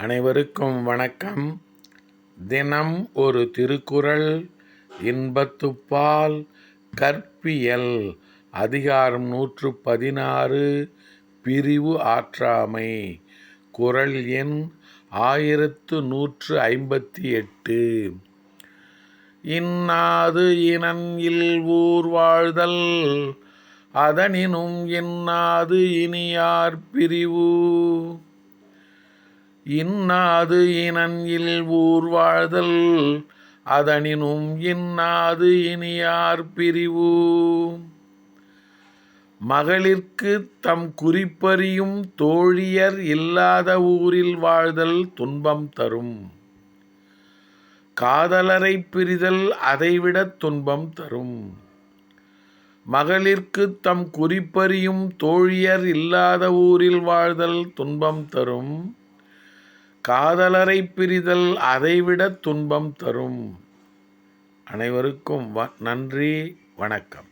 அனைவருக்கும் வணக்கம். தினம் ஒரு திருக்குறள் இன்பத்துப்பால் கற்பியல் அதிகாரம் நூற்று பதினாறு பிரிவு ஆற்றாமை. குறள் எண் ஆயிரத்து நூற்று ஐம்பத்தி எட்டு. இன்னாது இனன் இல் ஊர் வாழ்தல் அதனினும் இன்னாது இனியார் பிரிவு. இன்னாது இனன் இல் ஊர் வாழ்தல் அதனினும் இன்னாது இனியார் பிரிவு. மகளிர்க்கு தம் குறிப்பறியும் தோழியர் இல்லாத ஊரில் வாழ்தல் துன்பம் தரும். காதலரை பிரிதல் அதைவிட துன்பம் தரும். மகளிர்க்கு தம் குறிப்பறியும் தோழியர் இல்லாத ஊரில் வாழ்தல் துன்பம் தரும். காதலரை பிரிதல் அதைவிட துன்பம் தரும். அனைவருக்கும் நன்றி வணக்கம்.